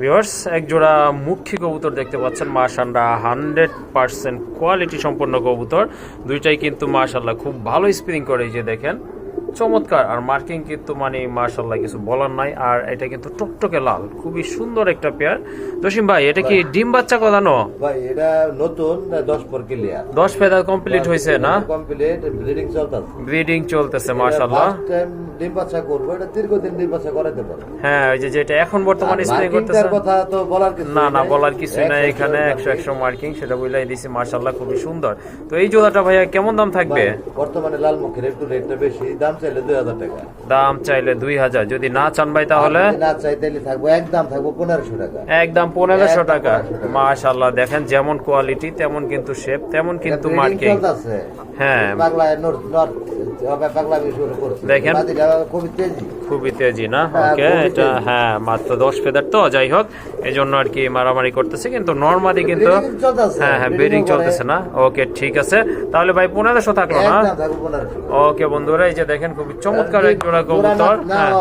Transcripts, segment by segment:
Viewers, একজোড়া মুখী কবুতর দেখতে পাচ্ছেন। মাশাল্লাহ হান্ড্রেড পারসেন্ট কোয়ালিটি সম্পন্ন কবুতর। দুইটাই কিন্তু মাশাল্লাহ খুব ভালো স্পিনিং করে এই যে দেখেন। চমৎকার, আর মার্কিং কিন্তু মানে মাশাল্লাহ কিছু বলার নাই। আর এটা কিন্তু টকটকে লাল, খুবই সুন্দর একটা পেয়ার জসিম ভাই এটা কি ডিম বাচ্চা ভাই এটা নতুন দশ পর ক্লিয়ার দশ ফেদার কমপ্লিট হয়েছে না? কমপ্লিট চলতেছে। ব্রিডিং চলতেছে ফার্স্ট টাইম ডিম বাচ্চা করব এটা দীর্ঘদিন ডিম বাচ্চা করাতে হ্যাঁ ওই যে যেটা এখন বর্তমানে স্প্রে করতেছে। কথা তো বলার কিছু না না বলার কিছু একশো এখানে একশো একশো একশো মার্কিং সেটা দিছি মার্শাল্লাহ খুবই সুন্দর। তো এই জোড়াটা ভাইয়া কেমন দাম থাকবে? বর্তমানে লাল মুখের একটু রেটটা বেশি দাম চাইলে দুই হাজার টাকা। দাম চাইলে দুই হাজার। যদি না চান ভাই তাহলে? না চাই তাহলে থাকব একদম থাকব পনেরোশো টাকা। একদম পনেরোশো টাকা। 1500 টাকা। মাশাল্লাহ দেখেন যেমন কোয়ালিটি তেমন কিন্তু শেপ তেমন কিন্তু Breeding মার্কিং হ্যাঁ। দেখেন। খুবই তেজি। না? হ্যাঁ, ওকে এটা হ্যাঁ মাত্র দশ ফেদার তো যাই হোক। এই জন্য আর কি মারামারি করতেছে কিন্তু নর্মালি কিন্তু হ্যাঁ হ্যাঁ ব্রিডিং চলতেছে না? ওকে ঠিক আছে। তাহলে ভাই পনেরোশো থাকল না? ওকে বন্ধুরা এই যে দেখেন খুবই চমৎকার এক জোড়া কবুতর হ্যাঁ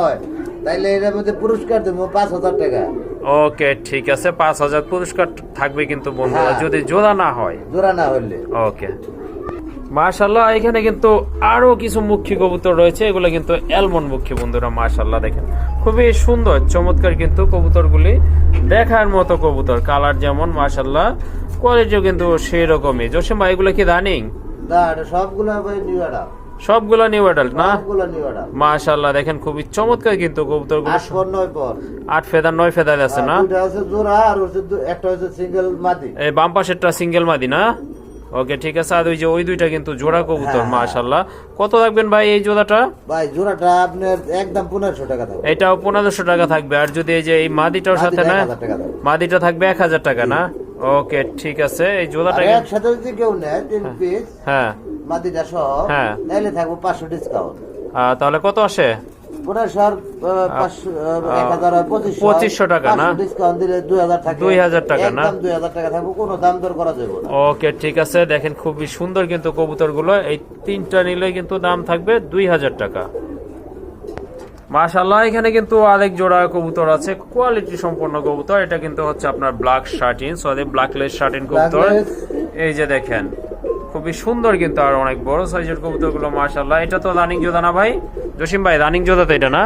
তাইলে এটার মধ্যে পুরস্কার দেবো পাঁচ হাজার টাকা। ওকে ঠিক আছে পাঁচ হাজার পুরস্কার থাকবে কিন্তু বন্ধুরা হ্যাঁ। যদি জোড়া না হয়। জোড়া না হইলে ওকে মাশাল্লাহ এখানে কিন্তু আরও কিছু মুখী কবুতর রয়েছে এগুলো কিন্তু অ্যালমন্ড মুখী বন্ধুরা মাশাল্লাহ দেখেন। খুবই সুন্দর চমৎকার কিন্তু কবুতরগুলি দেখার মতো কবুতর কালার যেমন মাশাল্লাহ কোয়ালিটিও কিন্তু সেই রকমই জসিম ভাই এগুলো কি রানিং না এটা সবগুলো ভাই নিউ অ্যাডাল সবগুলো নিউ অ্যাডাল্ট না? মাশাল্লাহ দেখেন খুবই চমৎকার কিন্তু নয় পর আট ফেদার নয় ফেদার আছে না? জোড়া আর একটা হচ্ছে সিঙ্গেল মাদি। এই বাম পাশেরটা সিঙ্গেল মাদি না? ওকে ঠিক আছে। আর ওই যে ওই দুইটা কিন্তু জোড়া কবুতর হ্যাঁ, মাশাল্লাহ কত রাখবেন ভাই এই জোড়াটা? ভাই জোড়াটা আপনার একদম পনেরোশো টাকা থাকবে এটাও পনেরোশো টাকা থাকবে। আর যদি এই যে এই মাদিটার সাথে না 1000। মাদিটা থাকবে এক হাজার টাকা না? ওকে ঠিক আছে। এই জোড়াটা একসাথে যদি কেউ নেয় তিন পিস হ্যাঁ। মাদিটা সহ হ্যাঁ। তাহলে থাকব পাঁচশো ডিসকাউন্ট তাহলে কত আসে? পঁচিশশো। টাকা না? দুই হাজার টাকা না? ওকে ঠিক আছে। দেখেন খুবই সুন্দর কিন্তু কবুতরগুলো। এই তিনটা নিলে কিন্তু দাম থাকবে দুই হাজার টাকা। মাশাল্লাহ এখানে কিন্তু আরেক জোড়া কবুতর আছে। কোয়ালিটি সম্পন্ন কবুতর। এটা কিন্তু হচ্ছে আপনার black satin sorry black lace satin কবুতর। এই যে দেখেন খুবই সুন্দর কিন্তু আর অনেক বড় সাইজের কবুতরগুলো মাশাল্লাহ এটা তো রানিং জোদা না ভাই? জসিম ভাই রানিং জোদা তো এটা না?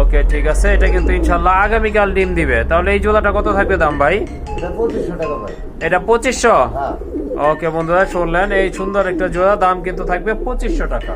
ওকে ঠিক আছে। এটা কিন্তু ইনশাল্লাহ আগামীকাল ডিম দিবে। তাহলে এই জোদাটা কত থাকবে দাম ভাই। এটা পঁচিশশো? হ্যাঁ। ওকে বন্ধুরা শুনলেন এই সুন্দর একটা জোড়া দাম কিন্তু থাকবে পঁচিশশো টাকা।